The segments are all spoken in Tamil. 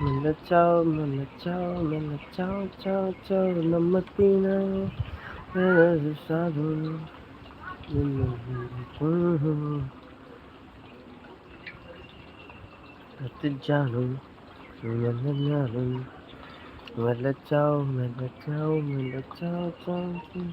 மெல்ல சாவ் மெல்ல சாவ் மெல்ல சாவ் சாவ் சாவ் நம்ம தீனா சாது ஜானும் மெல்ல ஞானும் மெல்ல சாவ் மெல்ல சாவ் மெல்ல சாவ் சாவ் சாவ்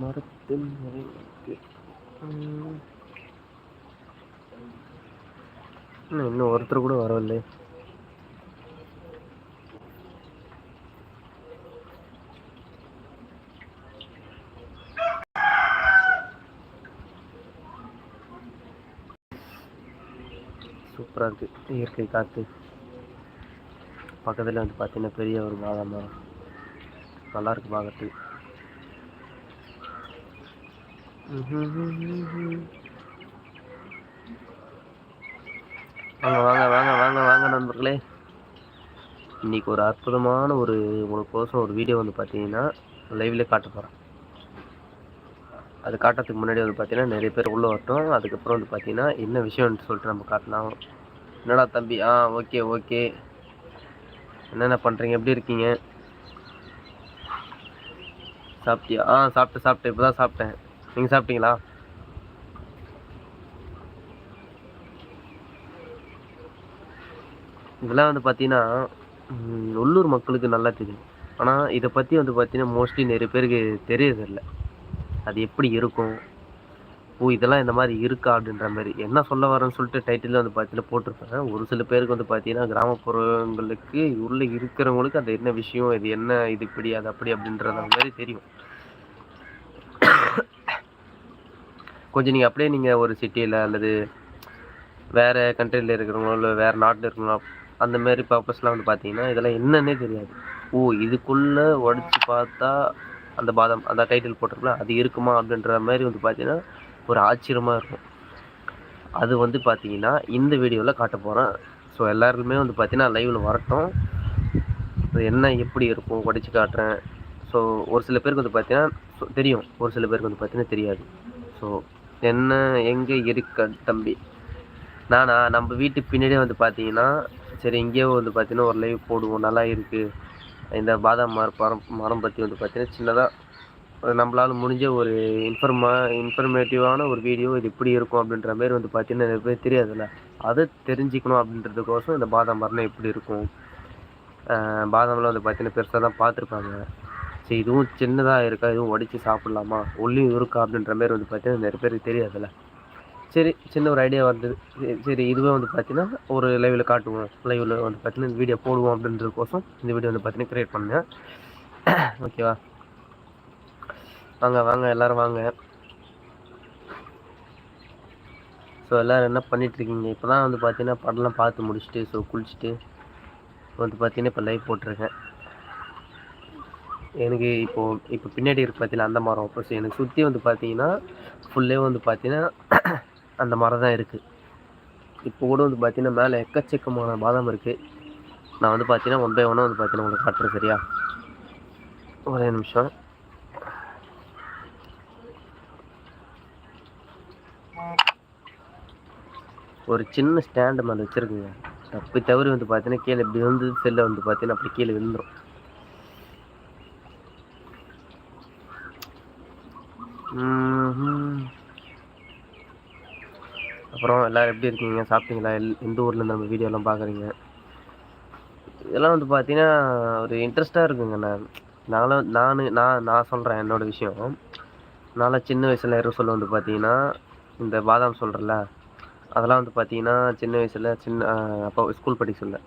மரத்தில் மறைக்கு இன்னும் ஒருத்தர் கூட வரவில்லை. சூப்பராக இருக்குது இயற்கை காற்று பக்கத்தில் வந்து பார்த்தீங்கன்னா பெரிய ஒரு வாழை மரம். நல்லா இருக்கு பார்க்கறதுக்கு வாங்க வாங்க வாங்க வாங்க வாங்க நண்பர்களே. இன்னைக்கு ஒரு அற்புதமான ஒரு உங்களுக்கோசம் ஒரு வீடியோ வந்து பார்த்தீங்கன்னா லைவ்லேயே காட்ட போகிறேன் அது காட்டுறதுக்கு முன்னாடி வந்து பார்த்தீங்கன்னா நிறைய பேர் உள்ளே வரட்டும். அதுக்கப்புறம் வந்து பார்த்தீங்கன்னா என்ன விஷயம்னு சொல்லிட்டு நம்ம காட்டலாம். என்னடா தம்பி? ஆ ஓகே ஓகே என்னென்ன பண்ணுறீங்க எப்படி இருக்கீங்க? சாப்பிட்டியா? ஆ சாப்பிட்டு சாப்பிட்டேன். இப்போ தான் சாப்பிட்டேன். நீங்கள் சாப்பிட்டீங்களா? இதெல்லாம் வந்து பார்த்தீங்கன்னா உள்ளூர் மக்களுக்கு நல்லா தெரியும். ஆனால் இதை பற்றி வந்து பார்த்தீங்கன்னா மோஸ்ட்லி நிறைய பேருக்கு தெரியறதில்ல. அது எப்படி இருக்கும்? ஓ இதெல்லாம் இந்த மாதிரி இருக்கா அப்படின்ற மாதிரி. என்ன சொல்ல வரேன்னு சொல்லிட்டு டைட்டில் வந்து பார்த்தீங்கன்னா போட்டிருப்பேன். ஒரு சில பேருக்கு வந்து பார்த்தீங்கன்னா கிராமப்புறங்களுக்கு உள்ள இருக்கிறவங்களுக்கு அது என்ன விஷயம்? இது என்ன இது இப்படி அது அப்படி அப்படின்றது மாதிரி தெரியும். கொஞ்சம் நீங்கள் அப்படியே நீங்கள் ஒரு சிட்டியில் அல்லது வேறு கண்ட்ரியில் இருக்கிறவங்களோ இல்லை வேறு நாட்டில் இருக்கிறவங்களோ அந்த மாதிரி பர்பஸ்லாம் வந்து பார்த்தீங்கன்னா இதெல்லாம் என்னன்னே தெரியாது. ஓ இதுக்குள்ளே உடச்சி பார்த்தா அந்த பாதம் அந்த டைட்டில் போட்டிருக்கலாம் அது இருக்குமா அப்படின்ற மாதிரி வந்து பார்த்தீங்கன்னா ஒரு ஆச்சரியமாக இருக்கும். அது வந்து பார்த்தீங்கன்னா இந்த வீடியோவில் காட்ட போகிறேன் ஸோ எல்லாருமே வந்து பார்த்தீங்கன்னா லைவில் வரட்டும். என்ன எப்படி இருக்கும் உடச்சி காட்டுறேன். ஸோ ஒரு சில பேருக்கு வந்து பார்த்தீங்கன்னா தெரியும். ஒரு சில பேருக்கு வந்து பார்த்தீங்கன்னா தெரியாது. ஸோ என்ன எங்கே இருக்க தம்பி? நானா நம்ம வீட்டு பின்னாடியே வந்து பார்த்தீங்கன்னா சரி இங்கேயே வந்து பார்த்தீங்கன்னா ஒரு லைவ் போடுவோம். நல்லா இருக்குது இந்த பாதாம் மரம் மரம் மரம் பற்றி வந்து பார்த்தீங்கன்னா சின்னதாக நம்மளால் முடிஞ்ச ஒரு இன்ஃபர்மா இன்ஃபர்மேட்டிவான ஒரு வீடியோ இது இப்படி இருக்கும் அப்படின்ற மாதிரி வந்து பார்த்தீங்கன்னா நிறைய பேர் தெரியாதுல்ல? அதை தெரிஞ்சுக்கணும் அப்படின்றதுக்கோசம் இந்த பாதாம் மரம் எப்படி இருக்கும்? ஆஹ் பாதாம்லாம் வந்து பார்த்தீங்கன்னா பெருசாக தான் பார்த்துருப்பாங்க. சரி இதுவும் சின்னதாக இருக்கா? இதுவும் உடச்சி சாப்பிட்லாமா? உள்ளியும் இருக்கா? அப்படின்ற மாதிரி வந்து பார்த்தீங்கன்னா நிறைய பேருக்கு தெரியாதுல்ல. சரி சின்ன ஒரு ஐடியா வந்தது. சரி, சரி இதுவே வந்து பார்த்தீங்கன்னா ஒரு லைவில் காட்டுவோம். லைவில் வந்து பார்த்தீங்கன்னா இந்த வீடியோ போடுவோம் அப்படின்றதுக்கோசம் இந்த வீடியோ வந்து பார்த்தீங்கன்னா க்ரியேட் பண்ணேன். ஓகேவா வாங்க வாங்க எல்லோரும் வாங்க. ஸோ எல்லோரும் என்ன பண்ணிகிட்ருக்கீங்க இப்போ தான் வந்து பார்த்தீங்கன்னா படம்லாம் பார்த்து முடிச்சுட்டு ஸோ குளிச்சுட்டு வந்து பார்த்தீங்கன்னா இப்போ லைவ் போட்டிருக்கேன். எனக்கு இப்போது இப்போ பின்னாடி இருக்கு பார்த்தீங்கன்னா அந்த மரம். இப்போ எனக்கு சுற்றி வந்து பார்த்தீங்கன்னா ஃபுல்லே வந்து பார்த்தீங்கன்னா அந்த மரம் தான் இருக்குது இப்போ கூட வந்து பார்த்தீங்கன்னா மேலே எக்கச்சக்கமான பாதாம் இருக்குது நான் வந்து பார்த்தீங்கன்னா ஒன் பை ஒன்னாக வந்து பார்த்தீங்கன்னா உங்களுக்கு காட்டுறேன் சரியா? ஒரே நிமிஷம். ஒரு சின்ன ஸ்டாண்டு மேலே வச்சுருக்குங்க. தப்பி தவறி வந்து பார்த்தீங்கன்னா கீழே இப்படி வந்து செல்லை வந்து பார்த்தீங்கன்னா அப்படி கீழே விழுந்துடும் அப்புறம் எல்லோரும் எப்படி இருக்கீங்க? சாப்பிட்டீங்களா? எல் எந்த ஊர்லேருந்து நம்ம வீடியோலாம் பார்க்குறீங்க? இதெல்லாம் வந்து பார்த்தீங்கன்னா ஒரு இன்ட்ரெஸ்ட்டாக இருக்குங்க நான். நான்லாம் நான் நான் நான் சொல்கிறேன் என்னோட விஷயம். நான்லாம் சின்ன வயசில் யாரும் சொல்ல வந்து பார்த்தீங்கன்னா இந்த பாதாம் சொல்கிறேன்ல அதெல்லாம் வந்து பார்த்தீங்கன்னா சின்ன வயசில் சின்ன அப்போ ஸ்கூல் படிக்க சொல்ல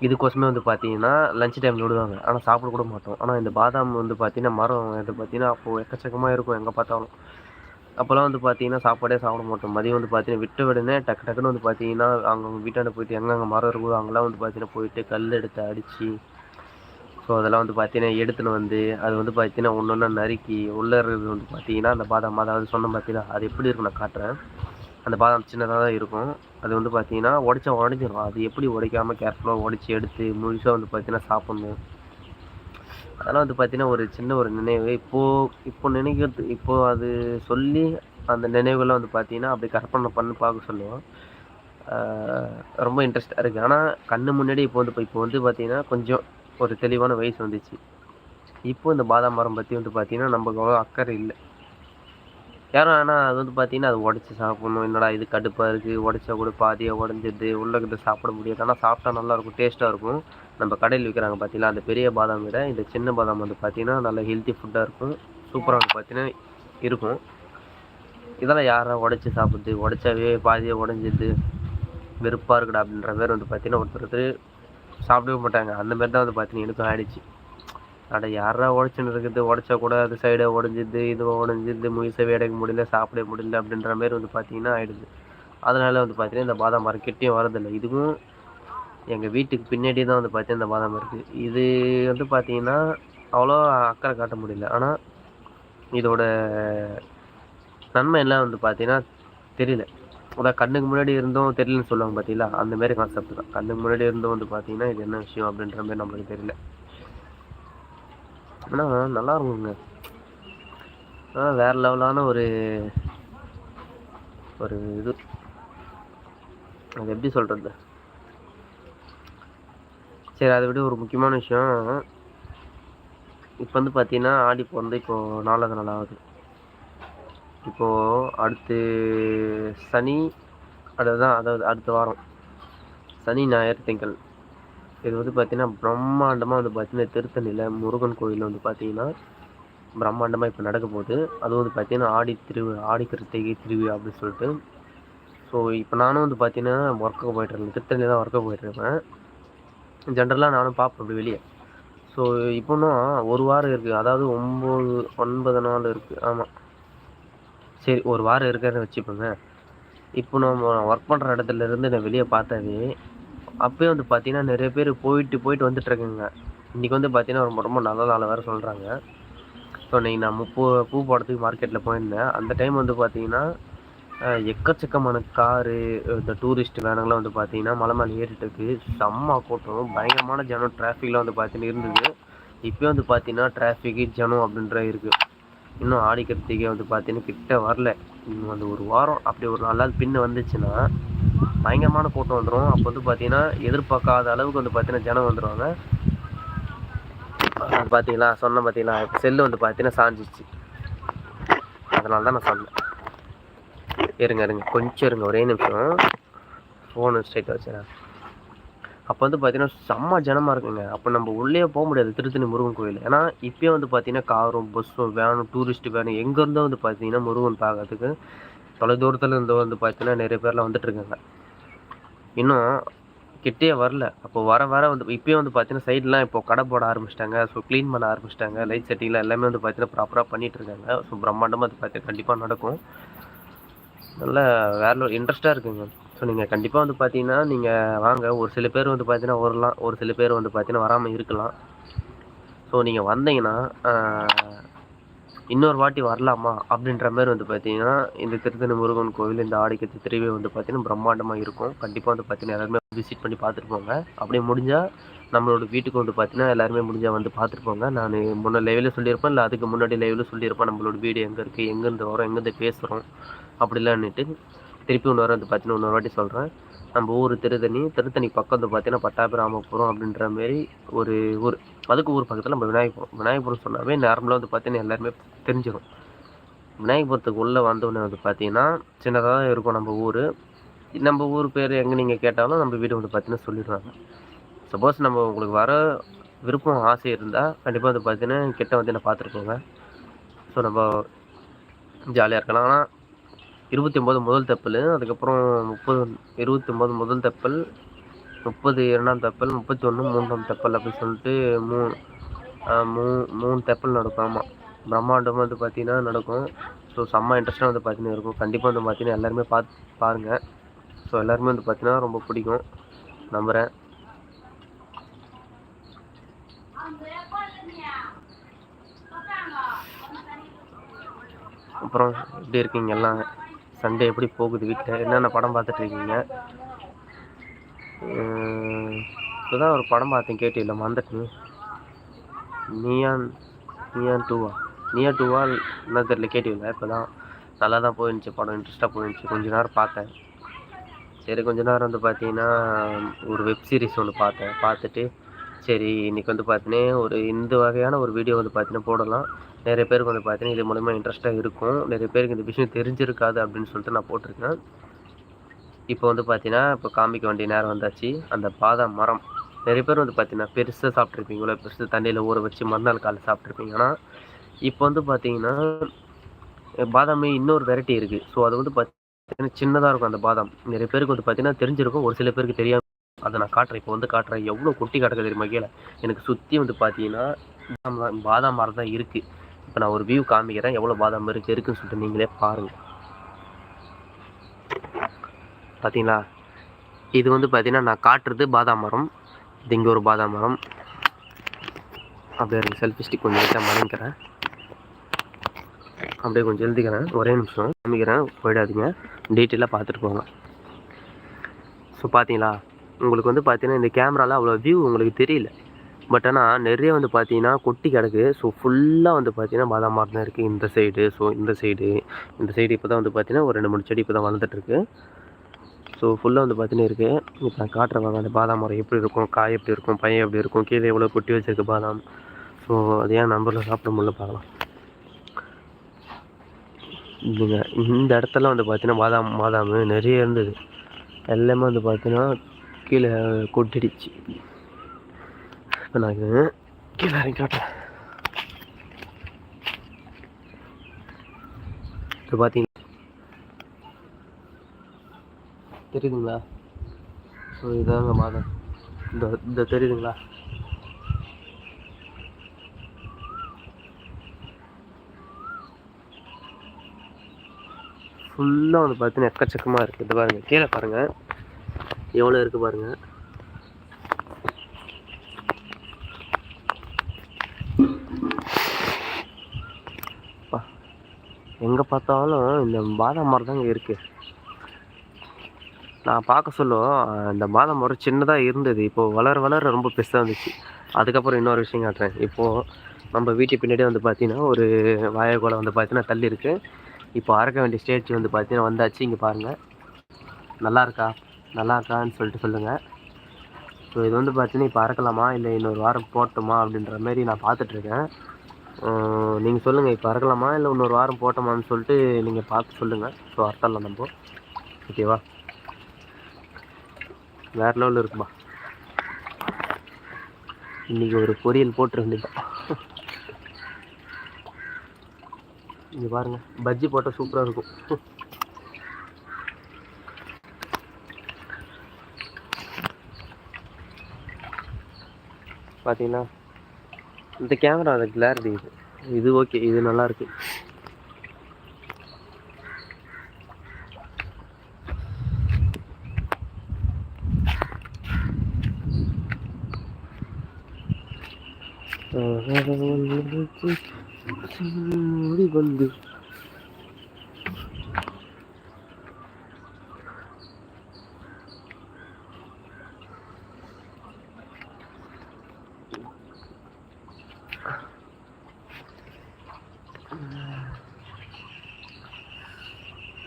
இதுக்கோசமே வந்து பார்த்தீங்கன்னா லஞ்ச் டைமில் விடுவாங்க. ஆனால் சாப்பிட கூட மாட்டோம். ஆனால் இந்த பாதாம் வந்து பார்த்தீங்கன்னா மரம் இது பார்த்தீங்கன்னா அப்போது எக்கச்சக்கமாக இருக்கும் எங்கே பார்த்தாலும். அப்போல்லாம் வந்து பார்த்தீங்கன்னா சாப்பாடே சாப்பிட மாட்டோம். மதியம் வந்து பார்த்தீங்கன்னா விட்ட உடனே டக்கு டக்குன்னு வந்து பார்த்தீங்கன்னா அவங்க வீட்டாண்ட போயிட்டு எங்கெங்கே மரம் இருக்கோ அங்கெல்லாம் வந்து பார்த்தீங்கன்னா போயிட்டு கல் எடுத்து அடித்து ஸோ அதெல்லாம் வந்து பார்த்தீங்கன்னா எடுத்துன்னு வந்து அது வந்து பார்த்தீங்கன்னா ஒன்று ஒன்றா நறுக்கி உள்ளே இருக்கிறது வந்து பார்த்தீங்கன்னா அந்த பாதாம். அதாவது சொன்ன பார்த்தீங்கன்னா அது எப்படி இருக்கும் நான் காட்டுறேன். அந்த பாதாம் சின்னதாக தான் இருக்கும். அது வந்து பார்த்தீங்கன்னா உடச்சா உடஞ்சிரும். அது எப்படி உடைக்காமல் கேர்ஃபுல்லாக உடச்சி எடுத்து முழுசாக வந்து பார்த்தீங்கன்னா சாப்பிட்ணும். அதெல்லாம் வந்து பார்த்தீங்கன்னா ஒரு சின்ன ஒரு நினைவு. இப்போது இப்போ நினைக்கிறது இப்போது அது சொல்லி அந்த நினைவுகள்லாம் வந்து பார்த்தீங்கன்னா அப்படி கற்பனை பண்ணி பார்க்க சொல்லுவோம். ரொம்ப இன்ட்ரெஸ்டாக இருக்குது ஆனால் கண்ணு முன்னாடி இப்போ வந்து இப்போ வந்து பார்த்தீங்கன்னா கொஞ்சம் ஒரு தெளிவான வயசு வந்துச்சு. இப்போ இந்த பாதாம் மரம் பற்றி வந்து பார்த்தீங்கன்னா நமக்கு அவ்வளோ அக்கறை இல்லை. யாரும் ஆனால் அது வந்து பார்த்தீங்கன்னா அது உடச்சி சாப்பிடணும். என்னடா இது கடுப்பாக இருக்குது உடச்சா கூட பாதியாக உடஞ்சிடுது. உள்ளே கிட்ட சாப்பிட முடியாது. ஆனால் சாப்பிட்டா நல்லா இருக்கும். டேஸ்ட்டாக இருக்கும். நம்ம கடையில் விற்கிறாங்க பார்த்தீங்களா அந்த பெரிய பாதாம் விட இந்த சின்ன பாதாம் வந்து பார்த்தீங்கன்னா நல்ல ஹெல்த்தி ஃபுட்டாக இருக்கும். சூப்பராக வந்து பார்த்தீங்கன்னா இருக்கும். இதெல்லாம் யாரா உடச்சி சாப்பிடுது? உடச்சாவே பாதியாக உடஞ்சிது வெறுப்பாக இருக்குடா அப்படின்ற மாதிரி வந்து பார்த்தீங்கன்னா ஒருத்தர் ஒருத்தர் சாப்பிடவே மாட்டாங்க. அந்த மாதிரி தான் வந்து பார்த்தீங்கன்னா எனக்கும் ஆயிடுச்சு. அட யாரா உடச்சுன்னு இருக்குது? உடச்சா கூட அது சைடை உடஞ்சிது இது உடஞ்சிது முயசை வேடைக்கு முடியல சாப்பிட முடியல அப்படின்ற மாதிரி வந்து பார்த்தீங்கன்னா ஆயிடுது. அதனால வந்து பார்த்தீங்கன்னா இந்த பாதாம் மரம் கிட்டேயும் வரதில்லை. இதுவும் எங்கள் வீட்டுக்கு பின்னாடி தான் வந்து பார்த்தீங்கன்னா இந்த பாதாம் இருக்குது இது வந்து பார்த்தீங்கன்னா அவ்வளோ அக்கறை காட்ட முடியல. ஆனால் இதோட நன்மை எல்லாம் வந்து பார்த்தீங்கன்னா தெரியல. அதான் கண்ணுக்கு முன்னாடி இருந்தும் தெரியலன்னு சொல்லுவாங்க பார்த்தீங்களா அந்த மாதிரி கான்செப்ட் தான். கண்ணுக்கு முன்னாடி இருந்தும் வந்து பார்த்தீங்கன்னா இது என்ன விஷயம் அப்படின்ற மாதிரி நம்மளுக்கு தெரியல. ஆனால் நல்லா இருக்குங்க. ஆனால் வேறு லெவலான ஒரு ஒரு இது. அது எப்படி சொல்கிறது சரி அதை விட ஒரு முக்கியமான விஷயம் இப்போ வந்து பார்த்தீங்கன்னா ஆடி இப்போ வந்து இப்போது நாலாவது நாள் ஆகுது. இப்போது அடுத்து சனி அதுதான் அதாவது அடுத்த வாரம். சனி ஞாயிறு திங்கள். இது வந்து பார்த்தீங்கன்னா பிரம்மாண்டமாக வந்து பார்த்தீங்கன்னா திருத்தணியில் முருகன் கோயில் வந்து பார்த்தீங்கன்னா பிரம்மாண்டமாக இப்போ நடக்க போகுது. அது வந்து பார்த்தீங்கன்னா ஆடி திருவி ஆடி கிருத்திகை திருவிழா அப்படின்னு சொல்லிட்டு. ஸோ இப்போ நானும் வந்து பார்த்தீங்கன்னா ஒர்க்குக்கு போயிட்டுருக்கேன் திருத்தணியில் தான் ஒர்க்கு போயிட்டுருப்பேன் ஜென்ரலாக நானும் பார்ப்பேன் அப்படி வெளியே. ஸோ இப்போன்னா ஒரு வாரம் இருக்குது அதாவது ஒம்பது ஒன்பது நாள் இருக்குது ஆமாம் சரி ஒரு வாரம் இருக்கிறத வச்சுப்போங்க இப்போ நம்ம ஒர்க் பண்ணுற இடத்துல இருந்து நான் வெளியே பார்த்தாவே அப்பயும் வந்து பார்த்தீங்கன்னா நிறைய பேர் போயிட்டு போயிட்டு வந்துட்டுருக்குங்க. இன்றைக்கி வந்து பார்த்தீங்கன்னா ரொம்ப ரொம்ப நல்ல நாள் வேறு சொல்கிறாங்க ஸோ இன்னைக்கு நான் பூ பூ போடுறதுக்கு மார்க்கெட்டில் போயிருந்தேன். அந்த டைம் வந்து பார்த்தீங்கன்னா எக்கச்சக்கமான காரு இந்த டூரிஸ்ட் வேனுங்கெலாம் வந்து பார்த்தீங்கன்னா மலை மேலே ஏறிட்டு இருக்கு செம்ம கூட்டம் பயங்கரமான ஜனம் டிராஃபிக்லாம் வந்து பார்த்தீங்கன்னா இருந்தது. இப்போ வந்து பார்த்தீங்கன்னா டிராஃபிக்கு ஜனம் அப்படின்ற இருக்குது இன்னும் ஆடி கிருத்திகை வந்து பார்த்தீங்கன்னா கிட்ட வரல. இன்னும் அந்த ஒரு வாரம் அப்படி ஒரு நாலு நாள் பின்ன வந்துச்சுன்னா பயங்கரமான கூட்டம் வந்துடும் அப்போ வந்து பார்த்தீங்கன்னா எதிர்பார்க்காத அளவுக்கு வந்து பார்த்தீங்கன்னா ஜனம் வந்துடுவாங்க அது பார்த்தீங்களா சொன்ன பார்த்தீங்களா செல்லு வந்து பார்த்தீங்கன்னா சாஞ்சிச்சு அதனால தான் நான் சொன்னேன். இருங்க இருங்க. கொஞ்சம் இருங்க. ஒரே நிமிஷம். ஃபோனு ஸ்ட்ரைட் வச்சுறேன். அப்போ வந்து பார்த்தீங்கன்னா செம்ம ஜனமாக இருக்குங்க. அப்போ நம்ம உள்ளே போக முடியாது. திருத்தணி முருகன் கோயில். ஏன்னா இப்போயே வந்து பார்த்தீங்கன்னா காரும் பஸ்ஸும் வேனும் டூரிஸ்ட் வேனும் எங்கேருந்தோ வந்து பார்த்தீங்கன்னா முருகன் பார்க்கறதுக்கு தொலைதூரத்தில் இருந்து வந்து பார்த்தீங்கன்னா நிறைய பேர்லாம் வந்துட்டு இருக்காங்க இன்னும் கிட்டே வரல. அப்போ வர வர வந்து இப்போயே வந்து பார்த்தீங்கன்னா சைட்லாம் இப்போ கடை போட ஆரம்பிச்சிட்டாங்க. ஸோ க்ளீன் பண்ண ஆரம்பிச்சிட்டாங்க. லைட் செட்டிங்லாம் எல்லாமே வந்து பார்த்தீங்கன்னா ப்ராப்பராக பண்ணிட்டு இருக்காங்க ஸோ பிரம்மாண்டமாக அது பார்த்தீங்கன்னா கண்டிப்பாக நடக்கும். நல்ல வேற இன்ட்ரெஸ்ட்டாக இருக்குங்க. ஸோ நீங்கள் கண்டிப்பாக வந்து பார்த்தீங்கன்னா நீங்கள் வாங்க. ஒரு சில பேர் வந்து பார்த்தீங்கன்னா வரலாம். ஒரு சில பேர் வந்து பார்த்தீங்கன்னா வராமல் இருக்கலாம். ஸோ நீங்கள் வந்தீங்கன்னா இன்னொரு வாட்டி வரலாமா அப்படின்ற மாதிரி வந்து பார்த்தீங்கன்னா இந்த திருத்தணி முருகன் கோவில் இந்த ஆடிக்கு திருவே வந்து பார்த்தீங்கன்னா பிரம்மாண்டமாக இருக்கும். கண்டிப்பாக வந்து பார்த்தீங்கன்னா எல்லாருமே விசிட் பண்ணி பார்த்துட்டு போங்க அப்படியே முடிஞ்சால் நம்மளோட வீட்டுக்கு வந்து பார்த்தீங்கன்னா எல்லாருமே முடிஞ்சால் வந்து பார்த்துட்டு போங்க நான் முன்ன லைவில் சொல்லியிருப்பேன் இல்லை அதுக்கு முன்னாடி லைவில் சொல்லியிருப்பேன் நம்மளோட வீடு எங்கே இருக்குது எங்கேருந்து வரோம் எங்கேருந்து பேசுகிறோம் அப்படிலான்னுட்டு திருப்பி இன்னொரு வந்து பார்த்தீங்கன்னா இன்னொரு வாட்டி சொல்கிறேன் நம்ம ஊர் திருத்தணி திருத்தணி பக்கம் வந்து பார்த்தீங்கன்னா பட்டாபிராமபுரம் அப்படின்ற மாரி ஒரு ஊர் பதுக்கூர் ஊர் பக்கத்தில் நம்ம விநாயகபுரம். விநாயகபுரம் சொன்னாவே நார்மலாக வந்து பார்த்தீங்கன்னா எல்லாருமே தெரிஞ்சிடும் விநாயகபுரத்துக்கு உள்ளே வந்தோடனே வந்து பார்த்தீங்கன்னா சின்னதாக தான் இருக்கும் நம்ம ஊர். நம்ம ஊர் பேர் எங்கே நீங்கள் கேட்டாலும் நம்ம வீடு வந்து பார்த்தீங்கன்னா சொல்லிடுவாங்க சப்போஸ் நம்ம உங்களுக்கு வர விருப்பம் ஆசை இருந்தால் கண்டிப்பாக வந்து பார்த்தீங்கன்னா கிட்ட வந்து என்ன பார்த்துருக்கோங்க ஸோ நம்ம ஜாலியாக இருக்கலாம். ஆனால் இருபத்தி ஒம்பது முதல் தப்பல் அதுக்கப்புறம் முப்பது இருபத்தி ஒம்பது முதல் தப்பல் முப்பது இரண்டாம் தப்பல் முப்பத்தொன்று மூன்றாம் தப்பல் அப்படின்னு சொல்லிட்டு மூ மூ மூணு தப்பல் நடக்கும். ஆமாம் பிரம்மாண்டமாக வந்து பார்த்திங்கன்னா நடக்கும். ஸோ செம்ம இன்ட்ரெஸ்ட்டாக வந்து பார்த்தீங்கன்னா இருக்கும். கண்டிப்பாக வந்து பார்த்தீங்கன்னா எல்லாருமே பார்த்து பாருங்கள் ஸோ எல்லாருமே வந்து பார்த்தீங்கன்னா ரொம்ப பிடிக்கும். நம்புகிறேன் அப்புறம் எப்படி இருக்கீங்க எல்லாம்? சண்டே எப்படி போகுது வீட்டில் என்னென்ன படம் பார்த்துட்டு இருக்கீங்க? இப்போ தான் ஒரு படம் பார்த்தேன் கேட்டில்ல மறந்துட்டு நியான் நியான் டூவா. நியா டூவா என்ன தெரியல கேட்டில்ல இப்போ தான் நல்லா தான் போயிருந்துச்சு படம் இன்ட்ரெஸ்ட்டாக போயிருந்துச்சு. கொஞ்ச நேரம் பார்த்தேன். சரி கொஞ்ச நேரம் வந்து பார்த்தீங்கன்னா ஒரு வெப் சீரிஸ் ஒன்று பார்த்தேன். பார்த்துட்டு சரி இன்றைக்கி வந்து பார்த்தீங்கன்னா ஒரு இந்த வகையான ஒரு வீடியோ வந்து பார்த்தீங்கன்னா போடலாம். நிறைய பேருக்கு வந்து பார்த்தீங்கன்னா இது மூலமா இன்ட்ரெஸ்ட்டாக இருக்கும். நிறைய பேருக்கு இந்த விஷயம் தெரிஞ்சிருக்காது அப்படின்னு சொல்லிட்டு நான் போட்டிருக்கேன். இப்போ வந்து பார்த்தீங்கன்னா இப்போ காமிக்க வேண்டிய நேரம் வந்தாச்சு. அந்த பாதாம் மரம். நிறைய பேர் வந்து பார்த்தீங்கன்னா பெருசாக சாப்பிட்ருப்பீங்க இவ்வளோ பெருசு தண்ணியில் ஊற வச்சு மறுநாள் காலை சாப்பிட்ருப்பீங்க ஆனால் இப்போ வந்து பார்த்தீங்கன்னா பாதாமே இன்னொரு வெரைட்டி இருக்குது ஸோ அது வந்து பார்த்தீங்கன்னா சின்னதாக இருக்கும் அந்த பாதாம். நிறைய பேருக்கு வந்து பார்த்தீங்கன்னா தெரிஞ்சிருக்கும். ஒரு சில பேருக்கு தெரியாமல் அதை நான் காட்டுறேன். இப்போ வந்து காட்டுறேன். எவ்வளோ குட்டி கிடக்கு தெரியுமா கீழே? எனக்கு சுற்றி வந்து பார்த்தீங்கன்னா பாதாம் பாதாம் மரம் தான் இருக்குது இப்போ நான் ஒரு வியூ காமிக்கிறேன். எவ்வளோ பாதாம் இருக்குது இருக்குன்னு சொல்லிட்டு நீங்களே பாருங்கள் பார்த்தீங்களா இது வந்து பார்த்தீங்கன்னா நான் காட்டுறது பாதாம் மரம். இது இங்கே ஒரு பாதாம் மரம். அப்படியே செல்ஃபி ஸ்டிக் கொஞ்சம் லைட்டாக மறைக்கிறேன். அப்படியே கொஞ்சம் எழுதிக்கிறேன். ஒரே நிமிஷம். காமிக்கிறேன். போயிடாதீங்க. டீட்டெயிலாக பார்த்துட்டு போங்க. ஸோ பார்த்தீங்களா உங்களுக்கு வந்து பார்த்தீங்கன்னா இந்த கேமராவில் அவ்வளோ வியூ உங்களுக்கு தெரியல. பட் ஆனால் நிறைய வந்து பார்த்தீங்கன்னா கொட்டி கிடக்கு. ஸோ ஃபுல்லாக வந்து பார்த்தீங்கன்னா பாதாம் மரம் தான் இருக்குது இந்த சைடு ஸோ இந்த சைடு இந்த சைடு இப்போ தான் வந்து பார்த்தீங்கன்னா ஒரு ரெண்டு மூணு செடி இப்போ தான் வளர்ந்துட்டுருக்கு ஸோ ஃபுல்லாக வந்து பார்த்தீங்கன்னா இருக்குது இப்போ நான் காட்டுறேன் வாங்க அந்த பாதாம் மரம் எப்படி இருக்கும் காய் எப்படி இருக்கும் பையன் எப்படி இருக்கும் கீழே எவ்வளோ கொட்டி வச்சிருக்கு பாதாம். ஸோ அது ஏன் நம்பரில் சாப்பிட முடியல பார்க்கலாம். இதுங்க இந்த இடத்துல வந்து பார்த்தீங்கன்னா பாதாம் பாதாம் நிறைய இருந்தது. எல்லாமே வந்து பார்த்தீங்கன்னா கீழே கொட்டிடுச்சு. இப்போ நான் கீழே இறங்கி காட்டுறேன். இப்போ பார்த்தீங்கன்னா தெரியுதுங்களா? ஸோ இதாங்க மாதம். இந்த இந்த தெரியுதுங்களா? ஃபுல்லாக வந்து பார்த்தீங்கன்னா எக்கச்சக்கமாக இருக்குது இது பாருங்கள் கீழே பாருங்கள் எவ்வளோ இருக்குது பாருங்கள் எங்கே பார்த்தாலும் இந்த பாதாம் மரம் தாங்க இருக்குது நான் பார்க்க சொல்லும் இந்த மாதம் ஒரு சின்னதாக இருந்தது. இப்போது வளர வளர ரொம்ப பெருசாக இருந்துச்சு. அதுக்கப்புறம் இன்னொரு விஷயம் காட்டுறேன். இப்போது நம்ம வீட்டு பின்னாடி வந்து பார்த்தீங்கன்னா ஒரு வாழைக்குளம் வந்து பார்த்தீங்கன்னா தள்ளி இருக்குது இப்போ அறக்க வேண்டிய ஸ்டேஜ் வந்து பார்த்தீங்கன்னா வந்தாச்சு. இங்கே பாருங்கள் நல்லா இருக்கா? நல்லா இருக்கான்னு சொல்லிட்டு சொல்லுங்கள் ஸோ இது வந்து பார்த்தீங்கன்னா இப்போ அறக்கலாமா? இல்லை இன்னொரு வாரம் போட்டோமா? அப்படின்ற மாதிரி நான் பார்த்துட்ருக்கேன் நீங்கள் சொல்லுங்கள் இப்போ அறக்கலாமா? இல்லை இன்னொரு வாரம் போட்டோமான்னு சொல்லிட்டு நீங்கள் பார்த்து சொல்லுங்கள் ஸோ அறுத்தரலாம் நம்ம. ஓகேவா? வேறு லெவலில் இருக்குமா? இன்றைக்கி ஒரு பொரியல் போட்டிருந்தீங்க இங்கே பாருங்கள் பஜ்ஜி போட்டால் சூப்பராக இருக்கும். பார்த்தீங்கன்னா இந்த கேமரா அது கிளாரிட்டி இது இது ஓகே இது நல்லாயிருக்கு ஓடி வந்து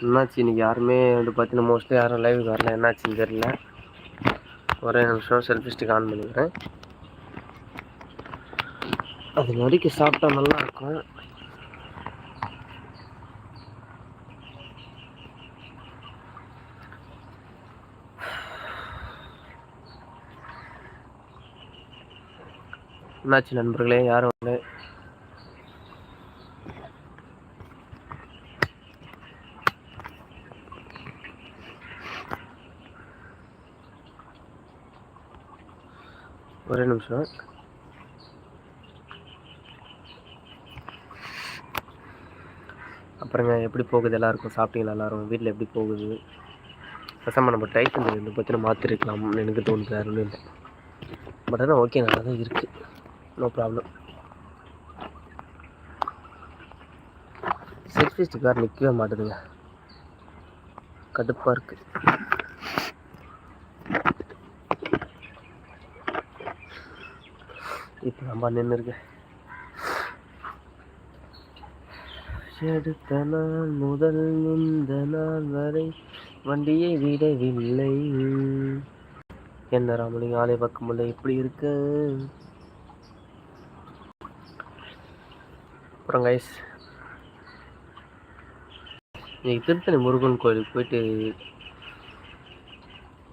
என்னாச்சு இன்னைக்கு யாருமே வந்து பார்த்தீங்கன்னா மோஸ்ட்லி யாரும் லைவ் வரல. என்னாச்சுன்னு தெரியல. ஒரே நிமிஷம் செல்ஃபி ஆன் பண்ணிக்கிறேன். அது நொடிக்கு சாப்பிட்டா நல்லா இருக்கும் என்னாச்சு நண்பர்களே? யாரும் இல்லை ஒரே நிமிஷம். அப்புறங்க எப்படி போகுது எல்லாருக்கும்? சாப்பிட்டீங்களா எல்லாரும்? வீட்டில் எப்படி போகுது? பசமாக நம்ம டைப் இதை பற்றி மாற்றிருக்கலாம்னு எனக்கு தோணுது வேறு இல்லை. பட் ஆனால் ஓகே நல்லா தான் இருக்குது நோ ப்ராப்ளம் செல்ஃபி வேறு நிற்கவே மாட்டுதுங்க. கடுப்பாக இருக்குது இப்போ நம்ம நின்று இருக்கேன் பெற்றெடுத்த நாள் முதல் இந்த நாள் வரை வண்டியை விடவில்லை. என்ன ராமலிங்க ஆலை பக்கமுள்ள எப்படி இருக்கு? அப்புறம் கைஸ் இன்னைக்கு திருத்தணி முருகன் கோயிலுக்கு போயிட்டு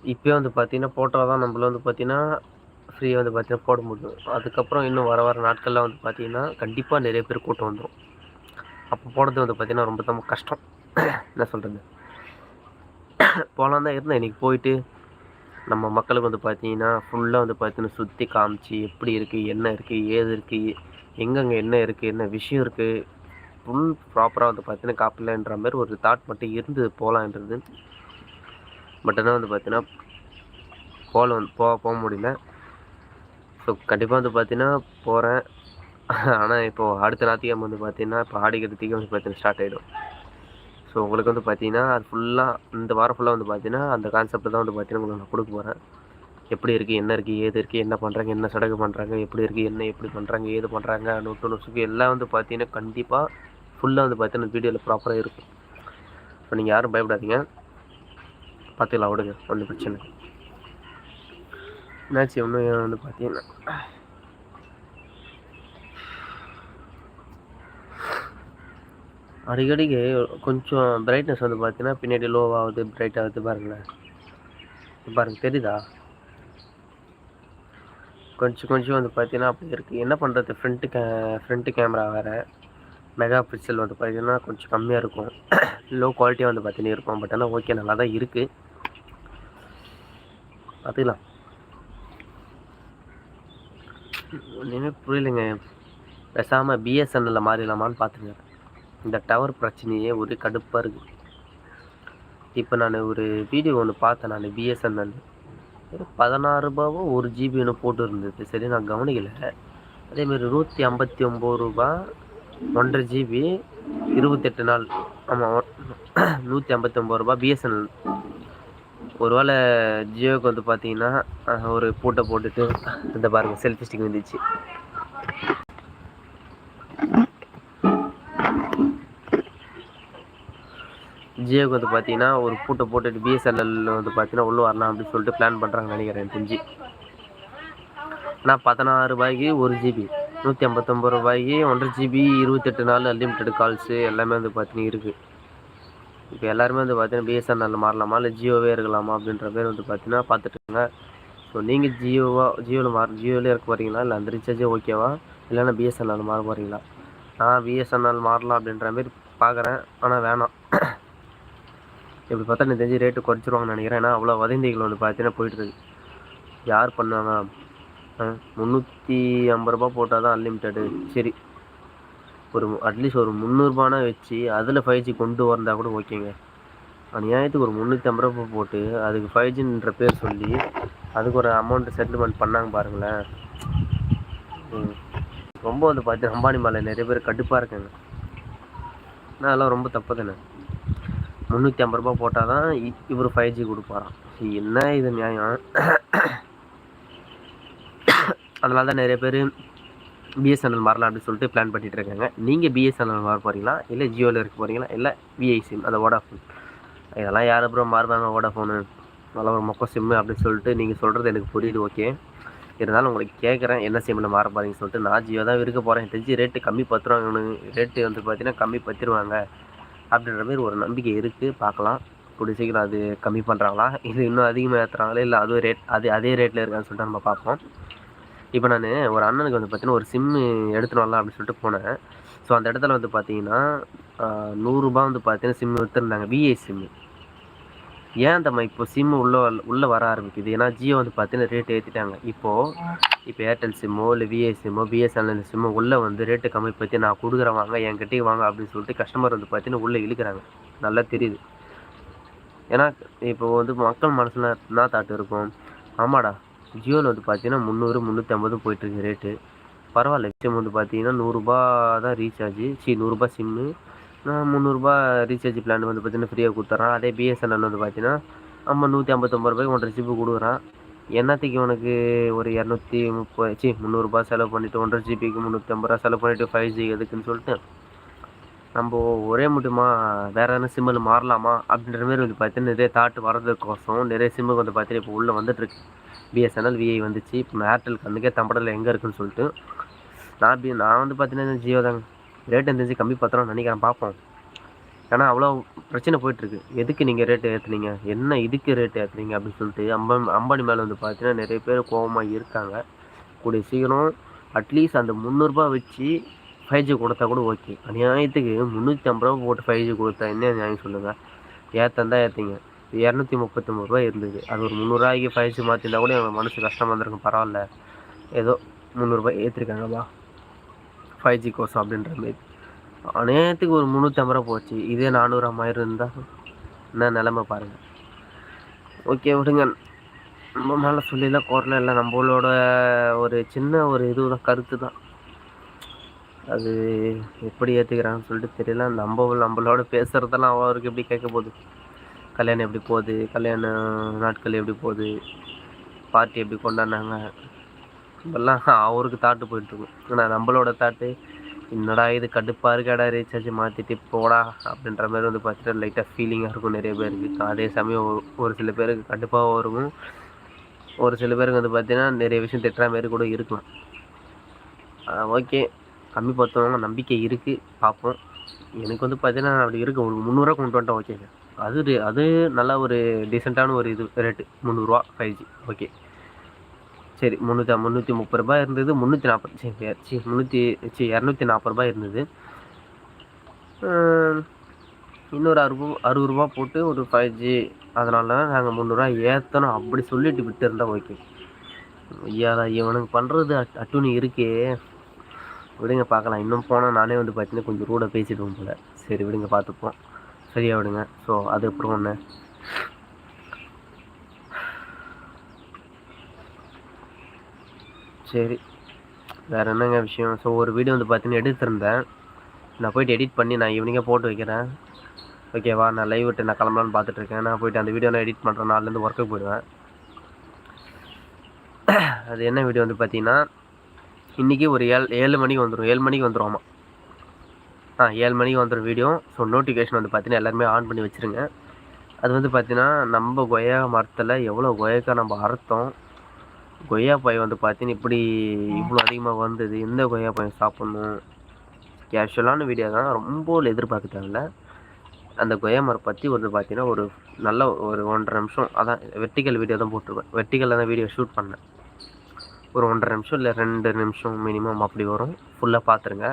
இப்போயே வந்து பார்த்தீங்கன்னா ஃபோட்டோ தான் நம்மள வந்து பார்த்தீங்கன்னா ஃப்ரீயாக வந்து பார்த்தீங்கன்னா போட முடியும். அதுக்கப்புறம் இன்னும் வர வர நாட்கள்லாம் வந்து பார்த்தீங்கன்னா கண்டிப்பாக நிறைய பேர் கூட்டம் வந்துடும் அப்போ போடுறது வந்து பார்த்தீங்கன்னா ரொம்ப ரொம்ப கஷ்டம். என்ன சொல்கிறது போகலாம் தான் இருந்தேன். இன்றைக்கி போயிட்டு நம்ம மக்களுக்கு வந்து பார்த்தீங்கன்னா ஃபுல்லாக வந்து பார்த்தீங்கன்னா சுற்றி காமிச்சு எப்படி இருக்குது என்ன இருக்குது ஏது இருக்குது எங்கெங்கே என்ன இருக்குது என்ன விஷயம் இருக்குது ஃபுல் ப்ராப்பராக வந்து பார்த்தீங்கன்னா காப்பிடலன்ற மாதிரி ஒரு தாட் மட்டும் இருந்து போகலான்றது பட் ஆனால் வந்து பார்த்தீங்கன்னா போகல வந்து போக போக முடியல. ஸோ கண்டிப்பாக வந்து பார்த்தீங்கன்னா போகிறேன் ஆனால் இப்போது அடுத்த ஞாயிற்றுக்கிழமை வந்து பார்த்தீங்கன்னா இப்போ ஆடி கிருத்திகை வந்து பார்த்தீங்கன்னா ஸ்டார்ட் ஆகிடும் ஸோ உங்களுக்கு வந்து பார்த்தீங்கன்னா அது ஃபுல்லாக இந்த வாரம் ஃபுல்லாக வந்து பார்த்தீங்கன்னா அந்த கான்செப்ட் தான் வந்து பார்த்தீங்கன்னா உங்களுக்கு நான் கொடுக்க போகிறேன் எப்படி இருக்குது என்ன இருக்குது ஏது இருக்குது என்ன பண்ணுறாங்க என்ன சடங்கு பண்ணுறாங்க எப்படி இருக்குது என்ன எப்படி பண்ணுறாங்க ஏது பண்ணுறாங்க நொட்டு நொசுக்கு எல்லாம் வந்து பார்த்தீங்கன்னா கண்டிப்பாக ஃபுல்லாக வந்து பார்த்தீங்கன்னா வீடியோவில் ப்ராப்பராக இருக்கும். ஸோ நீங்கள் யாரும் பயப்படாதீங்க. பார்த்துக்கலாம் விடுங்க. ஒன்றும் பிரச்சனை என்னாச்சு ஒன்றும் வந்து பார்த்தீங்கன்னா அடிக்கடிக்கு கொஞ்சம் பிரைட்னஸ் வந்து பார்த்தீங்கன்னா பின்னாடி லோவாகுது பிரைட் ஆகுது பாருங்களேன். பாருங்கள் பாருங்க தெரியுதா? கொஞ்சம் கொஞ்சம் வந்து பார்த்தீங்கன்னா அப்படி இருக்குது என்ன பண்ணுறது ஃப்ரண்ட்டு கே ஃப்ரண்ட்டு கேமரா வேறு. மெகா பிக்சல் வந்து பார்த்தீங்கன்னா கொஞ்சம் கம்மியாக இருக்கும். லோ குவாலிட்டியாக வந்து பார்த்தீங்கன்னா இருக்கும். பட் ஆனால் ஓகே நல்லா தான் இருக்குது பார்த்துக்கலாம் ஒன்றுமே புரியலைங்க பேசாமல் பிஎஸ்என்எல்ல மாறிடலாமான்னு பார்த்துங்க இந்த டவர் பிரச்சனையே ஒரு கடுப்பாக இருக்குது இப்போ நான் ஒரு வீடியோ ஒன்று பார்த்தேன் நான் பிஎஸ்என்எல் ஒரு பதினாறு ரூபாவோ ஒரு ஜிபி ஒன்று போட்டு இருந்தது. சரி நான் கவனிக்கலை. அதேமாரி நூற்றி ஐம்பத்தி ஒம்பது ரூபா ஒன்றரை ஜிபி இருபத்தெட்டு நாள். ஆமாம் நூற்றி ஐம்பத்தி ஒம்பது ரூபா பிஎஸ்என்எல் ஒரு வேளை ஜியோவுக்கு வந்து பார்த்தீங்கன்னா ஒரு பூட்டை போட்டுட்டு இந்த பாருங்கள் செல்ஃபி ஸ்டிக் வந்துச்சு. ஜியோக்கு வந்து பார்த்தீங்கன்னா ஒரு பூட்டை போட்டுட்டு பிஎஸ்என்எல் வந்து பார்த்தீங்கன்னா உள்ளே வரலாம் அப்படின்னு சொல்லிட்டு பிளான் பண்ணுறாங்க நினைக்கிறேன் எனக்கு தெரிஞ்சு. ஆனால் பதினாறு ரூபாய்க்கு ஒரு ஜிபி நூற்றி ஐம்பத்தொம்பது ரூபாய்க்கு ஒன்றரை ஜிபி இருபத்தெட்டு நாள் அன்லிமிட்டெட் கால்ஸு எல்லாமே வந்து பார்த்தீங்கன்னா இருக்குது இப்போ எல்லாருமே வந்து பார்த்தீங்கன்னா பிஎஸ்என்எல் மாறலாமா இல்லை ஜியோவே இருக்கலாமா அப்படின்ற பேர் வந்து பார்த்தீங்கன்னா பார்த்துட்டுருங்க ஸோ நீங்கள் ஜியோவா ஜியோவில் மாற ஜியோவில் இருக்க போகிறீங்களா இல்லை அந்த ரீசார்ஜே ஓகேவா இல்லைன்னா பிஎஸ்என்எல் மாற போகிறீங்களா நான் பிஎஸ்என்எல் மாறலாம் அப்படின்ற மாதிரி பார்க்குறேன் ஆனால் வேணாம். இப்படி பார்த்தா எனக்கு தெரிஞ்சு ரேட்டு குறைச்சிருவாங்கன்னு நினைக்கிறேன். ஏன்னா அவ்வளோ வதந்திகள் வந்து பார்த்தீங்கன்னா போயிட்டுருக்கு. யார் பண்ணுவாங்க முந்நூற்றி ஐம்பது ரூபா போட்டால் தான் அன்லிமிட்டெடு சரி. ஒரு அட்லீஸ்ட் ஒரு முந்நூறுபானா வச்சு அதில் ஃபைவ் ஜி கொண்டு வந்தால் கூட ஓகேங்க. அநியாயத்துக்கு ஒரு முந்நூற்றி ஐம்பது ரூபா போட்டு அதுக்கு ஃபைவ் ஜின்ற பேர் சொல்லி அதுக்கு ஒரு அமௌண்ட் செட்டில்மெண்ட் பண்ணாங்க பாருங்களேன். ம். ரொம்ப வந்து பார்த்தீங்கன்னா அம்பானி மேலே நிறைய பேர் கடுப்பாக இருக்காங்க. ஆனால் அதெல்லாம் ரொம்ப தப்பு தானே? முந்நூற்றி ஐம்பது ரூபா போட்டால் தான் இவர் ஃபைவ் ஜி கொடுப்பாராம். என்ன இது நியாயம்? அதனால தான் நிறைய பேர் பிஎஸ்என்எல் மாறலாம் அப்படின்னு சொல்லிட்டு பிளான் பண்ணிட்டு இருக்காங்க. நீங்கள் பிஎஸ்என்எல் மாற போகிறீங்களா இல்லை ஜியோவில் இருக்க போகிறீங்களா இல்லை விஐ சிம் அந்த வோடாஃபோன் இதெல்லாம் யார் அப்புறம் மாறுவாங்க வோடாஃபோனு நல்லா ஒரு மொக்க சிம்மு அப்படின்னு சொல்லிட்டு நீங்கள் சொல்கிறது எனக்கு புரியுது ஓகே இருந்தாலும் உங்களுக்கு கேட்குறேன் என்ன சிம்மில் மாற போகிறீங்கன்னு சொல்லிட்டு நான் ஜியோ தான் இருக்க போகிறேன் தெரிஞ்சு ரேட்டு கம்மி பத்துருவாங்க ரேட்டு வந்து பார்த்தீங்கன்னா கம்மி பத்திருவாங்க. அப்படின்ற மாதிரி ஒரு நம்பிக்கை இருக்குது பார்க்கலாம். கூடிய சீக்கிரம் அது கம்மி பண்ணுறாங்களா இது இன்னும் அதிகமாக ஏற்றுறாங்களா இல்லை அதுவும் ரேட் அது அதே ரேட்டில் இருக்கான்னு சொல்லிட்டு நம்ம பார்ப்போம். இப்போ நான் ஒரு அண்ணனுக்கு வந்து பார்த்தீங்கன்னா ஒரு சிம்மு எடுத்துட்டு வரலாம் அப்படின்னு சொல்லிட்டு போனேன். ஸோ அந்த இடத்துல வந்து பார்த்தீங்கன்னா நூறுரூபா வந்து பார்த்தீங்கன்னா சிம்மு விற்றுருந்தாங்க விஐ சிம்மு ஏன் அந்த இப்போ சிம்மு உள்ளே உள்ளே வர ஆரம்பிக்குது? ஏன்னா ஜியோ வந்து பார்த்தீங்கன்னா ரேட் ஏற்றிட்டாங்க இப்போது இப்போ ஏர்டெல் சிம்மோ இல்லை விஏ சிம்மோ பிஎஸ்என்எல் சிம்மோ உள்ளே வந்து ரேட்டு கம்மி பற்றி நான் கொடுக்குறேன் வாங்க என்கிட்டயே வாங்க அப்படின்னு சொல்லிட்டு கஸ்டமர் வந்து பார்த்தீங்கன்னா உள்ளே இழுக்கிறாங்க. நல்லா தெரியுது. ஏன்னா இப்போ வந்து மக்கள் மனசில் என்ன தாட்டு இருக்கும்? ஆமாடா ஜியோவில் வந்து பார்த்தீங்கன்னா முந்நூறு முந்நூற்றி ஐம்பது போயிட்டுருக்கு ரேட்டு பரவாயில்ல விஷயம் வந்து பார்த்தீங்கன்னா நூறுரூபா தான் ரீசார்ஜு சி நூறுரூபா சிம்மு முந்நூறுரூபா ரீசார்ஜ் பிளான் வந்து பார்த்தீங்கன்னா ஃப்ரீயாக கொடுத்துட்றான் அதே பிஎஸ்என்எல் வந்து பார்த்தீங்கன்னா நம்ம நூற்றி ஐம்பத்தொம்பது ரூபாய்க்கு ஒன்றரை ஜிபி கொடுக்குறான். என்னத்துக்கு உனக்கு ஒரு இரநூத்தி முப்பது சி முந்நூறுரூபா செலவு பண்ணிவிட்டு ஒன்றரை ஜிபிக்கு முந்நூற்றம்பது ரூபா செலவு பண்ணிவிட்டு ஃபைவ் ஜி எதுக்குன்னு சொல்லிட்டு நம்ம ஒரே மட்டுமா வேறு எதனா சிம்மில் மாறலாமா? அப்படின்ற மாதிரி வந்து பார்த்தீங்கன்னா நிறைய தாட்டு வரதுக்கோசம் நிறைய சிம்முக்கு வந்து பார்த்தீங்கன்னா இப்போ உள்ளே வந்துட்டுருக்கு. பிஎஸ்என்எல் விஐ வந்துச்சு. இப்போ ஏர்டெல் கண்ணுக்கே தம்படத்தில் எங்கே இருக்குன்னு சொல்லிட்டு நான் பி நான் வந்து பார்த்தீங்கன்னா ஜியோ தாங்க. ரேட் இருந்துச்சு கம்மி பத்திரம் நினைக்கிறேன் பார்ப்போம் ஏன்னா அவ்வளோ பிரச்சனை போயிட்டுருக்கு. எதுக்கு நீங்கள் ரேட்டு ஏற்றுனீங்க என்ன இதுக்கு ரேட்டு ஏற்றுனீங்க அப்படின்னு சொல்லிட்டு அம்பன் அம்பானி மேலே வந்து பார்த்தீங்கன்னா நிறைய பேர் கோபமாக இருக்காங்க. கூடிய சீக்கிரம் அட்லீஸ்ட் அந்த முந்நூறுரூபா வச்சு ஃபைவ் ஜி கொடுத்தா கூட ஓகே அநியாயத்துக்கு முந்நூற்றி ஐம்பது ரூபா போட்டு ஃபைவ் ஜி கொடுத்தா என்ன நியாயம் சொல்லுங்கள் ஏற்றந்தா ஏற்றிங்க இரநூத்தி முப்பத்தொம்பது ரூபா இருந்தது. அது ஒரு முந்நூறுரூவாய்க்கு ஃபைவ் ஜி மாற்றிருந்தா கூட எங்கள் மனசு கஷ்டமாக இருந்திருக்கும். பரவாயில்ல. ஏதோ முந்நூறுரூபா ஏற்றிருக்காங்கப்பா ஃபைவ் ஜி கோசம் அப்படின்ற மாதிரி. அநேகத்துக்கு ஒரு முந்நூற்றி ஐம்பது ரூபா போச்சு. இதே நானூறு மாதிரி இருந்தால் என்ன நிலமை பாருங்கள் ஓகே விடுங்க. நம்ம மேலே சொல்லிலாம் குரல இல்லை நம்மளோட ஒரு சின்ன ஒரு இது தான் கருத்து தான். அது எப்படி ஏற்றுக்கிறாங்கன்னு சொல்லிட்டு தெரியல. நம்ம நம்மளோட பேசுகிறதெல்லாம் அவருக்கு எப்படி கேட்க போகுது? கல்யாணம் எப்படி போகுது? கல்யாண நாட்கள் எப்படி போகுது? பார்ட்டி எப்படி கொண்டாடினாங்க? இப்பெல்லாம் அவருக்கு தாட்டு போயிட்டுருக்கும் ஆனால் நம்மளோட தாட்டு என்னடா இது கடுப்பாக இருக்காடா ரீசார்ஜ் மாற்றிட்டு போடா அப்படின்ற மாதிரி வந்து பார்த்தீங்கன்னா லைட்டாக ஃபீலிங்காக இருக்கும் நிறைய பேருக்கு. அதே சமயம் ஒரு சில பேருக்கு கடுப்பாகவும் இருக்கும் ஒரு சில பேருக்கு வந்து பார்த்தீங்கன்னா நிறைய விஷயம் திட்டுற மாரி கூட இருக்கலாம். ஓகே கம்மி பார்த்தவங்க நம்பிக்கை இருக்குது பார்ப்போம். எனக்கு வந்து பார்த்தீங்கன்னா அப்படி இருக்குது உங்களுக்கு முந்நூறுரூவா கொண்டு வந்துட்டோம் ஓகேங்க அது அது நல்லா ஒரு டீசெண்டான ஒரு இது ரேட்டு முந்நூறுரூவா ஃபைவ் ஜி ஓகே சரி முந்நூற்றி முந்நூற்றி முப்பது ரூபாய் இருந்தது. முந்நூற்றி நாற்பது சரி சி முந்நூற்றி சரி இரநூத்தி நாற்பது ரூபாய் இருந்தது. இன்னொரு அறுபது அறுபது ரூபா போட்டு ஒரு ஃபைவ் ஜி அதனால நாங்கள் முந்நூறுரூவா ஏற்றணும் அப்படி சொல்லிட்டு விட்டு இருந்தால் ஓகே ஐயாடா இவனுக்கு பண்ணுறது அட் அட்டுனி இருக்கே. விடுங்க பார்க்கலாம். இன்னும் போனால் நானே வந்து பார்த்தீங்கன்னா கொஞ்சம் ரூடாக பேசிடுவோம் போல். சரி விடுங்க பார்த்துப்போம். சரியா விடுங்க. ஸோ அது ஒன்று சரி. வேறு என்னங்க விஷயம்? ஸோ ஒரு வீடியோ வந்து பார்த்தீங்கன்னா எடுத்திருந்தேன். நான் போயிட்டு எடிட் பண்ணி நான் ஈவினிங்காக போட்டு வைக்கிறேன். ஓகேவா நான் லைவ் விட்டு நான் கிளம்பலான்னு பார்த்துட்ருக்கேன் நான் போயிட்டு அந்த வீடியோ நான் எடிட் பண்ணுறேன் நாலுலேருந்து ஒர்க்குக்கு போயிடுவேன். அது என்ன வீடியோ வந்து பார்த்தீங்கன்னா இன்றைக்கி ஒரு ஏழு ஏழு மணிக்கு வந்துடும் ஏழு மணிக்கு வந்துடும் ஆமாம் ஆ ஏழு மணிக்கு வந்துடும் வீடியோ ஸோ நோட்டிஃபிகேஷன் வந்து பார்த்தீங்கன்னா எல்லாருமே ஆன் பண்ணி வச்சுருங்க. அது வந்து பார்த்தீங்கன்னா நம்ம கொய்யா மரத்தில் எவ்வளோ கொய்யாக்காய் நம்ம அறுத்தோம். கொய்யா பாய் வந்து பார்த்தீங்கன்னா இப்படி இவ்வளோ அதிகமாக வந்தது. எந்த கொய்யா சாப்பிட்ணும்? கேஷுவலான வீடியோ தான். ரொம்ப எதிர்பார்க்க தேவையில்ல அந்த கொய்யா மரம் பற்றி வந்து பார்த்தீங்கன்னா ஒரு நல்ல ஒரு ஒன்றரை நிமிஷம் அதான் வெர்டிக்கல் வீடியோ தான் போட்டிருப்பேன் வெர்டிக்கலில் தான் வீடியோ ஷூட் பண்ணேன். ஒரு ஒன்றரை நிமிஷம் இல்லை ரெண்டு நிமிஷம் மினிமம் அப்படி வரும். ஃபுல்லாக பார்த்துருங்க.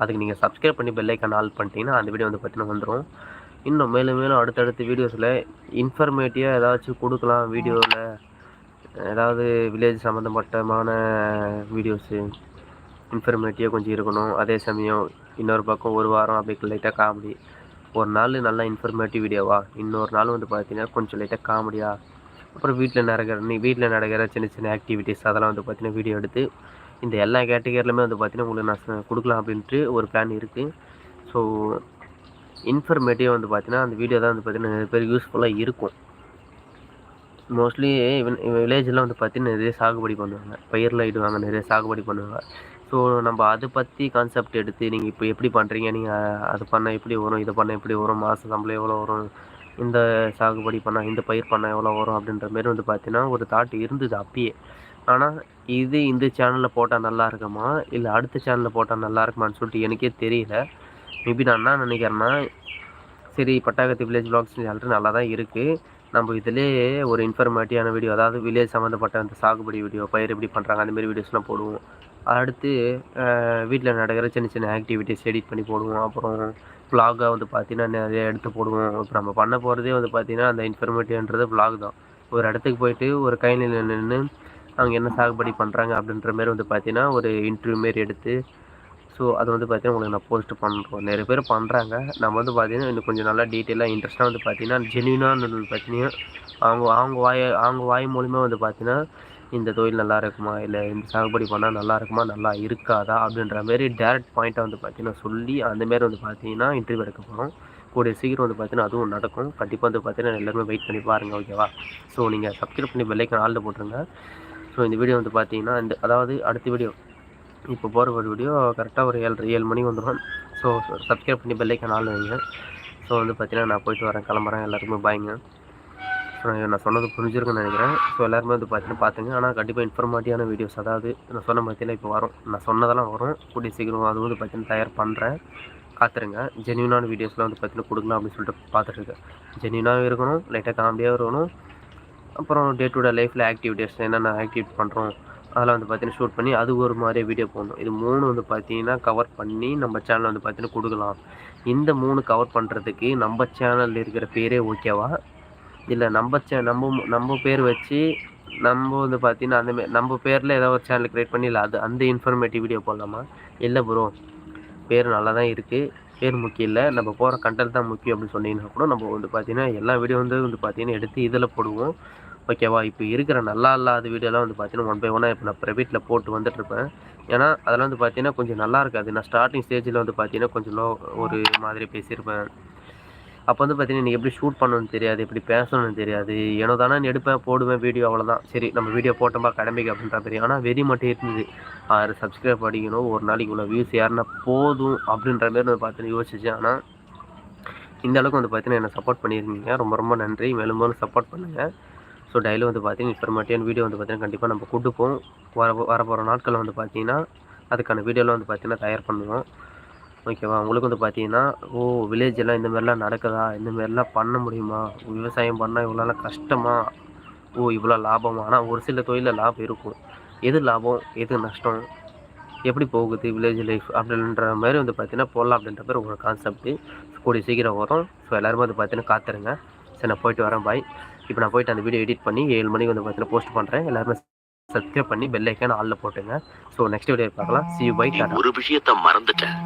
அதுக்கு நீங்கள் சப்ஸ்கிரைப் பண்ணி பெல்லைக்கான் ஆல் பண்ணிட்டீங்கன்னா அந்த வீடியோ வந்து பார்த்தீங்கன்னா வந்துடும் இன்னும் மேலும் மேலும் அடுத்தடுத்த வீடியோஸில் இன்ஃபர்மேட்டிவாக ஏதாச்சும் கொடுக்கலாம் வீடியோவில் ஏதாவது வில்லேஜ் சம்மந்தப்பட்டமான வீடியோஸு இன்ஃபர்மேட்டிவாக கொஞ்சம் இருக்கணும். அதே சமயம் இன்னொரு பக்கம் ஒரு வாரம் அப்படி லைட்டாக காமெடி ஒரு நாள் நல்லா இன்ஃபர்மேட்டிவ் வீடியோவா இன்னொரு நாள் வந்து பார்த்தீங்கன்னா கொஞ்சம் லைட்டாக காமெடியாக அப்புறம் வீட்டில் நடக்கிற நீ வீட்டில் நடக்கிற சின்ன சின்ன ஆக்டிவிட்டீஸ் அதெல்லாம் வந்து பார்த்தீங்கன்னா வீடியோ எடுத்து இந்த எல்லா கேட்டகரியிலுமே வந்து பார்த்தீங்கன்னா உங்களுக்கு நான் கொடுக்கலாம் அப்படின்ட்டு ஒரு பிளான் இருக்குது ஸோ இன்ஃபர்மேட்டிவாக வந்து பார்த்தீங்கன்னா அந்த வீடியோ தான் வந்து பார்த்தீங்கன்னா நிறைய பேர் யூஸ்ஃபுல்லாக இருக்கும். மோஸ்ட்லி இவன் வில்லேஜெலாம் வந்து பார்த்தீங்கன்னா நிறைய சாகுபடி பண்ணுவாங்க. பயிரில் இடுவாங்க நிறைய சாகுபடி பண்ணுவாங்க. ஸோ நம்ம அதை பற்றி கான்செப்ட் எடுத்து நீங்கள் இப்போ எப்படி பண்ணுறீங்க நீங்கள் அது பண்ணால் எப்படி வரும்? இதை பண்ணால் எப்படி வரும்? மாத சம்பளம் எவ்வளோ வரும்? இந்த சாகுபடி பண்ணால் இந்த பயிர் பண்ணால் எவ்வளோ வரும்? அப்படின்ற மாரி வந்து பார்த்தீங்கன்னா ஒரு தாட் இருந்தது அப்பயே. ஆனால் இது இந்த சேனலில் போட்டால் நல்லா இருக்குமா? இல்லை அடுத்த சேனலில் போட்டால் நல்லா இருக்குமான்னு சொல்லிட்டு எனக்கே தெரியல. மேபி நான் என்ன நினைக்கிறேன்னா சரி பட்டாகத்து வில்லேஜ் பிளாக்ஸ் சேனல் நல்லா தான் இருக்குது நம்ம இதிலே ஒரு இன்ஃபர்மேட்டிவான வீடியோ அதாவது வில்லேஜ் சம்மந்தப்பட்ட அந்த சாகுபடி வீடியோ பயிர் எப்படி பண்ணுறாங்க அந்தமாரி வீடியோஸ்லாம் போடுவோம். அடுத்து வீட்டில் நடக்கிற சின்ன சின்ன ஆக்டிவிட்டிஸ் எடிட் பண்ணி போடுவோம். அப்புறம் ப்ளாகாக வந்து பார்த்தீங்கன்னா நிறைய எடுத்து போடுவோம். இப்போ நம்ம பண்ண போகிறதே வந்து பார்த்தீங்கன்னா அந்த இன்ஃபர்மேட்டிவ்ன்றது ப்ளாக் தான். ஒரு இடத்துக்கு போயிட்டு ஒரு கைநிலை நின்று அவங்க என்ன சாகுபடி பண்ணுறாங்க அப்படின்ற மாரி வந்து பார்த்தீங்கன்னா ஒரு இன்டர்வியூ மாரி எடுத்து ஸோ அது வந்து பார்த்தீங்கன்னா உங்களுக்கு நான் போஸ்ட் பண்ணுறோம் நிறைய பேர் பண்ணுறாங்க நம்ம வந்து பார்த்தீங்கன்னா இன்னும் கொஞ்சம் நல்லா டீட்டெயிலாக இன்ட்ரெஸ்ட்டாக வந்து பார்த்தீங்கன்னா ஜென்யூனாக பார்த்தீங்கன்னா அவங்க அவங்க வாய் அவங்க வாய் மூலிமா வந்து பார்த்தீங்கன்னா இந்த தொழில் நல்லா இருக்குமா? இல்லை இந்த சாகுபடி பண்ணால் நல்லா இருக்குமா? நல்லா இருக்காதா? அப்படின்ற மாரி டேரக்ட் பாயிண்ட்டை வந்து பார்த்தீங்கன்னா சொல்லி அந்த மாரி வந்து பார்த்தீங்கன்னா இன்டர்வியூ எடுக்க போகிறோம் கூடிய சீக்கிரம் வந்து பார்த்தீங்கன்னா அதுவும் நடக்கும். கண்டிப்பாக வந்து பார்த்தீங்கன்னா எல்லாருமே வெயிட் பண்ணி பாருங்கள் ஓகேவா ஸோ நீங்கள் சப்ஸ்கிரைப் பண்ணி பெல்லைக்கன் ஆளில் போட்டுருங்க. ஸோ இந்த வீடியோ வந்து பார்த்தீங்கன்னா இந்த அதாவது அடுத்த வீடியோ இப்போ போகிற ஒரு வீடியோ கரெக்டாக ஒரு ஏழு ஏழு மணிக்கு வந்துடும் ஸோ சப்ஸ்கிரைப் பண்ணி பெல்லைக்கன் ஆள் வைங்க. ஸோ வந்து பார்த்தீங்கன்னா நான் போயிட்டு வரேன் கிளம்புறேன். எல்லாருக்குமே பாய்ங்க ஸோ நான் சொன்னது புரிஞ்சிருக்குன்னு நினைக்கிறேன். ஸோ எல்லாருமே வந்து பார்த்தீங்கன்னா பார்த்துங்க ஆனால் கண்டிப்பாக இன்ஃபர்மேட்டிவான வீடியோஸ் அதாவது நான் சொன்ன பார்த்தீங்கன்னா இப்போ வரும். நான் சொன்னதெல்லாம் வரும். கூடிய சீக்கிரம் அது வந்து பார்த்தீங்கன்னா தயார் பண்ணுறேன் காத்துருங்க. ஜென்யூனான வீடியோஸ்லாம் வந்து பார்த்தீங்கன்னா கொடுக்கலாம் அப்படின்னு சொல்லிட்டு பார்த்துட்ருக்கேன் ஜென்யூனாகவும் இருக்கணும் லைட்டாக காமெடியாக இருக்கணும். அப்புறம் டே டு டே லைஃப்பில் ஆக்டிவிட்டீஸ் என்னென்ன ஆக்டிவிட்டி பண்ணுறோம் அதெல்லாம் வந்து பார்த்தீங்கன்னா ஷூட் பண்ணி அது ஒரு மாதிரியே வீடியோ போடணும். இது மூணு வந்து பார்த்தீங்கன்னா கவர் பண்ணி நம்ம சேனல் வந்து பார்த்தீங்கன்னா கொடுக்கலாம். இந்த மூணு கவர் பண்ணுறதுக்கு நம்ம சேனலில் இருக்கிற பேரே ஓகேவா இல்லை நம்ம சே நம்ம நம்ம பேர் வச்சு நம்ம வந்து பார்த்தீங்கன்னா அந்த நம்ம பேரில் ஏதாவது ஒரு சேனல் க்ரியேட் பண்ணி இல்லை அது அந்த இன்ஃபர்மேட்டிவ் வீடியோ போடலாமா? இல்லை ப்ரோ பேர் நல்லா தான் இருக்குது பேர் முக்கியம் இல்லை. நம்ம போகிற கண்டென்ட் தான் முக்கியம் அப்படின்னு சொன்னீங்கன்னா கூட நம்ம வந்து பார்த்தீங்கன்னா எல்லா வீடியோ வந்து வந்து பார்த்தீங்கன்னா எடுத்து இதில் போடுவோம். ஓகேவா? இப்போ இருக்கிற நல்லா இல்லாத வீடியோலாம் வந்து பார்த்தீங்கன்னா ஒன் பை ஒன்னாக இப்போ நான் ப்ரைவேட்டில் போட்டு வந்துட்டுருப்பேன். ஏன்னா அதெல்லாம் வந்து பார்த்தீங்கன்னா கொஞ்சம் நல்லா இருக்காது. நான் ஸ்டார்டிங் ஸ்டேஜில் வந்து பார்த்தீங்கன்னா கொஞ்சம் லோ ஒரு மாதிரி பேசியிருப்பேன். அப்போ வந்து பார்த்தீங்கன்னா நீங்கள் எப்படி ஷூட் பண்ணணும்னு தெரியாது எப்படி பேசணும்னு தெரியாது. ஏனோ தானே எடுப்பேன் போடுவேன் வீடியோ அவ்வளோதான் சரி நம்ம வீடியோ போட்டோம்பா கடமைக்கு அப்படின்ற மாதிரி. ஆனால் வெறி மட்டும் இருந்தது. ஆறு சப்ஸ்கிரைப் அடிக்கணும் ஒரு நாளைக்கு இவ்வளோ வியூஸ் யாருன்னா போதும் அப்படின்ற மாதிரி வந்து பார்த்தீங்கன்னா யோசிச்சேன். ஆனால் இந்த அளவுக்கு வந்து பார்த்தீங்கன்னா என்னை சப்போர்ட் பண்ணியிருந்தீங்க. ரொம்ப ரொம்ப நன்றி. மேலும் மேலும் சப்போர்ட் பண்ணுங்கள் ஸோ டெய்லி வந்து பார்த்தீங்கன்னா இன்ஃபர்மேட்டிவான வீடியோ வந்து பார்த்தீங்கன்னா கண்டிப்பாக நம்ம கொடுப்போம் வர வர போகிற நாட்களில் வந்து பார்த்தீங்கன்னா அதுக்கான வீடியோலாம் வந்து பார்த்தீங்கன்னா தயார் பண்ணுவோம். ஓகேவா உங்களுக்கு வந்து பார்த்தீங்கன்னா ஓ வில்லேஜ் எல்லாம் இந்த மாதிரிலாம் நடக்குதா? இந்த மாதிரிலாம் பண்ண முடியுமா? விவசாயம் பண்ணால் இவ்வளோலாம் கஷ்டமா? ஓ இவ்வளோ லாபமா? ஆனால் ஒரு சில தொழிலில் லாபம் இருக்கும். எது லாபம்? எது நஷ்டம்? எப்படி போகுது வில்லேஜ் லைஃப் அப்படின்ற மாதிரி வந்து பார்த்தீங்கன்னா போடலாம் அப்படின்ற மாதிரி ஒரு கான்செப்ட்டு கூடிய சீக்கிரம் வரும். ஸோ எல்லாருமே வந்து பார்த்தீங்கன்னா காத்துருங்க. சரி நான் போயிட்டு வரேன். பாய் இப்போ நான் போயிட்டு அந்த வீடியோ எடிட் பண்ணி ஏழு மணிக்கு வந்து பார்த்தீங்கன்னா போஸ்ட் பண்ணுறேன் எல்லாருமே சப்ஸ்கிரைப் பண்ணி பெல் ஐக்கான் ஆளில் போட்டுங்க. ஸோ நெக்ஸ்ட் வீடியோ பார்க்கலாம். சி பை ஒரு விஷயத்த மறந்துட்டேன்